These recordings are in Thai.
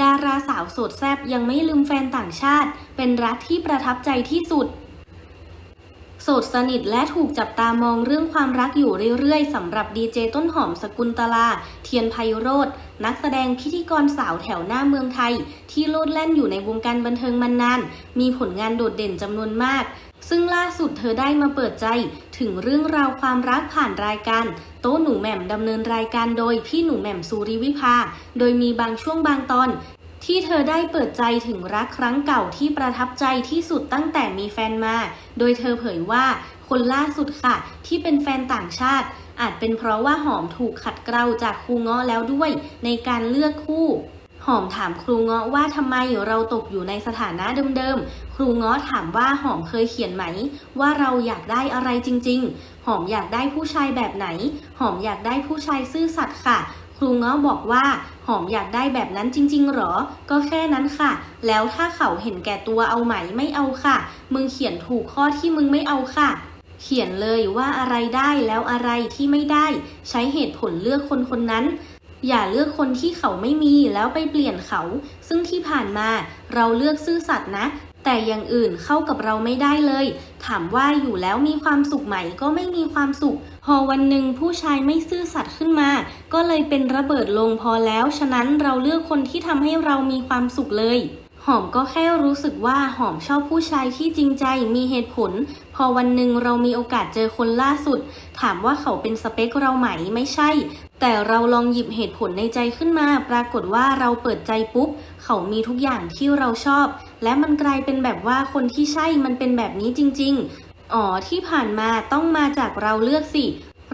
ดาราสาวโสดแซบยังไม่ลืมแฟนต่างชาติ เป็นรักที่ประทับใจที่สุดโสดสนิทและถูกจับตามองเรื่องความรักอยู่เรื่อยๆสำหรับดีเจต้นหอมสกุลตลา เทียนไพโรธนักแสดงพิธีกรสาวแถวหน้าเมืองไทย ที่โลดแล่นอยู่ในวงการบันเทิงมานาน มีผลงานโดดเด่นจำนวนมาก ซึ่งล่าสุดเธอได้มาเปิดใจถึงเรื่องราวความรักผ่านรายการ โต๊ะหนูแหม่มดำเนินรายการโดยพี่หนูแหม่มสุริวิภา โดยมีบางช่วงบางตอนที่เธอได้เปิดใจถึงรักครั้งเก่าที่ประทับใจที่สุดตั้งแต่มีแฟนมา โดยเธอเผยว่าคนล่าสุดค่ะ ที่เป็นแฟนต่างชาติ อาจเป็นเพราะว่าหอมถูกขัดเกลาจากครูเงาะแล้วด้วย ในการเลือกคู่ หอมถามครูเงาะว่าทำไมเราตกอยู่ในสถานะเดิมๆ ครูเงาะถามว่าหอมเคยเขียนไหม ว่าเราอยากได้อะไรจริง ๆ หอมอยากได้ผู้ชายแบบไหน หอมอยากได้ผู้ชายซื่อสัตย์ค่ะ ครูเงาะบอกว่าหอมอยากได้แบบนั้นจริง ๆ หรอ ก็แค่นั้นค่ะ แล้วถ้าเขาเห็นแก่ตัวเอาไหมไม่เอาค่ะ มึงเขียนถูกข้อที่มึงไม่เอาค่ะเขียนเลยว่าอะไรได้แล้วอะไรที่ไม่ได้ ใช้เหตุผลเลือกคนคนนั้น อย่าเลือกคนที่เขาไม่มีแล้วไปเปลี่ยนเขา ซึ่งที่ผ่านมาเราเลือกซื่อสัตย์นะ แต่อย่างอื่นเข้ากับเราไม่ได้เลย ถามว่าอยู่แล้วมีความสุขไหมก็ไม่มีความสุข พอวันหนึ่งผู้ชายไม่ซื่อสัตย์ขึ้นมา ก็เลยเป็นระเบิดลงพอแล้ว ฉะนั้นเราเลือกคนที่ทำให้เรามีความสุขเลยหอมก็แค่รู้สึกว่าหอมชอบผู้ชายที่จริงใจมีเหตุผล พอวันหนึ่งเรามีโอกาสเจอคนล่าสุด ถามว่าเขาเป็นสเปคเราไหมไม่ใช่ แต่เราลองหยิบเหตุผลในใจขึ้นมา ปรากฏว่าเราเปิดใจปุ๊บ เขามีทุกอย่างที่เราชอบ และมันกลายเป็นแบบว่าคนที่ใช่มันเป็นแบบนี้จริง ๆ อ๋อที่ผ่านมาต้องมาจากเราเลือกสิ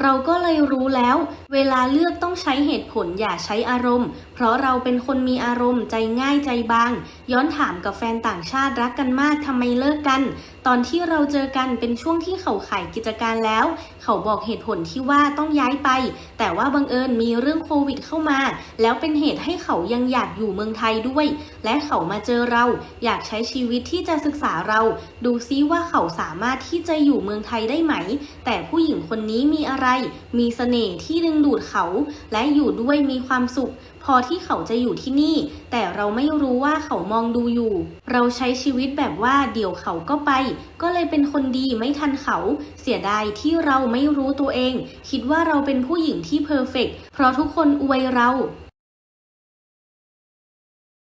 เราก็เลยรู้แล้ว เวลาเลือกต้องใช้เหตุผลอย่าใช้อารมณ์ เพราะเราเป็นคนมีอารมณ์ใจง่ายใจบาง ย้อนถามกับแฟนต่างชาติรักกันมากทำไมเลิกกัน ตอนที่เราเจอกันเป็นช่วงที่เขาขายกิจการแล้ว เขาบอกเหตุผลที่ว่าต้องย้ายไป แต่ว่าบังเอิญมีเรื่องโควิดเข้ามา แล้วเป็นเหตุให้เขายังอยากอยู่เมืองไทยด้วย และเขามาเจอเรา อยากใช้ชีวิตที่จะศึกษาเรา ดูซิว่าเขาสามารถที่จะอยู่เมืองไทยได้ไหม แต่ผู้หญิงคนนี้มีอะไรมีเสน่ห์ที่ดึงดูดเขา และอยู่ด้วยมีความสุข พอที่เขาจะอยู่ที่นี่ แต่เราไม่รู้ว่าเขามองดูอยู่ เราใช้ชีวิตแบบว่าเดี๋ยวเขาก็ไป ก็เลยเป็นคนดีไม่ทันเขา เสียดายที่เราไม่รู้ตัวเอง คิดว่าเราเป็นผู้หญิงที่เพอร์เฟกต์เพราะทุกคนอวยเรา